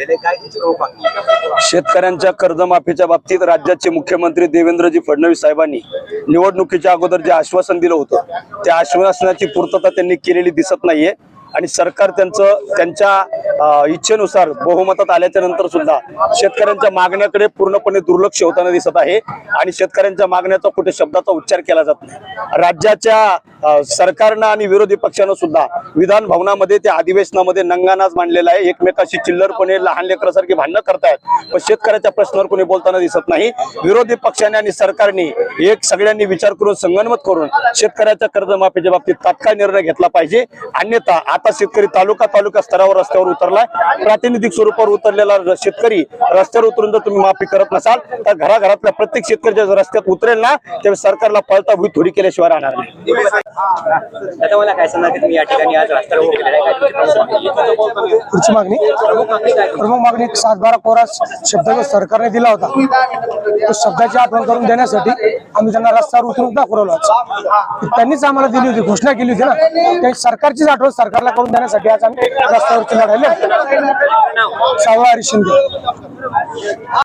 केलेले काय शेतकऱ्यांच्या कर्जमाफीच्या बाबतीत राज्याचे मुख्यमंत्री देवेंद्रजी फडणवीस साहेबांनी निवडणुकीच्या अगोदर जे आश्वासन दिलं होतं त्या आश्वासनाची पूर्तता त्यांनी केलेली दिसत नाहीये. आणि सरकार त्यांचं त्यांच्या इच्छेनुसार बहुमतात आल्याच्यानंतर सुद्धा शेतकऱ्यांच्या मागण्याकडे पूर्णपणे दुर्लक्ष होताना दिसत आहे आणि शेतकऱ्यांच्या मागण्याचा कुठे शब्दाचा उच्चार केला जात नाही. राज्याच्या सरकारनं आणि विरोधी पक्षानं सुद्धा विधान भवनामध्ये त्या अधिवेशनामध्ये नंगानाच मांडलेला आहे. एकमेकाशी चिल्लरपणे लहान लेकरासारखी भांडणं करतायत. पण शेतकऱ्याच्या प्रश्नावर कोणी बोलताना दिसत नाही. विरोधी पक्षाने आणि सरकारने एक सगळ्यांनी विचार करून संगनमत करून शेतकऱ्याच्या कर्जमाफीच्या बाबतीत तात्काळ निर्णय घेतला पाहिजे. अन्यथा आता शेतकरी तालुका तालुका स्तरावर रस्त्यावर उतरलाय. प्रातिनिधिक स्वरूपावर उतरलेला शेतकरी रस्त्यावर उतरून जर तुम्ही माफी करत नसाल तर घराघरातल्या प्रत्येक शेतकरी जर रस्त्यात उतरेल ना त्यावेळी सरकारला पळता भूई थोडी केल्याशिवाय राहणार नाही. पुढची मागणी. प्रमुख मागणी एक सात बारा कोरा शब्द जो सरकारने दिला होता. तो शब्दाची आठवण करून देण्यासाठी आम्ही त्यांना रस्त्यावर उतरून दाखवलो त्यांनीच आम्हाला दिली होती घोषणा केली होती ना. त्या सरकारचीच आठवण सरकारला करून देण्यासाठी आज आम्ही रस्त्यावरती लढायला सावळा हरी शिंदे.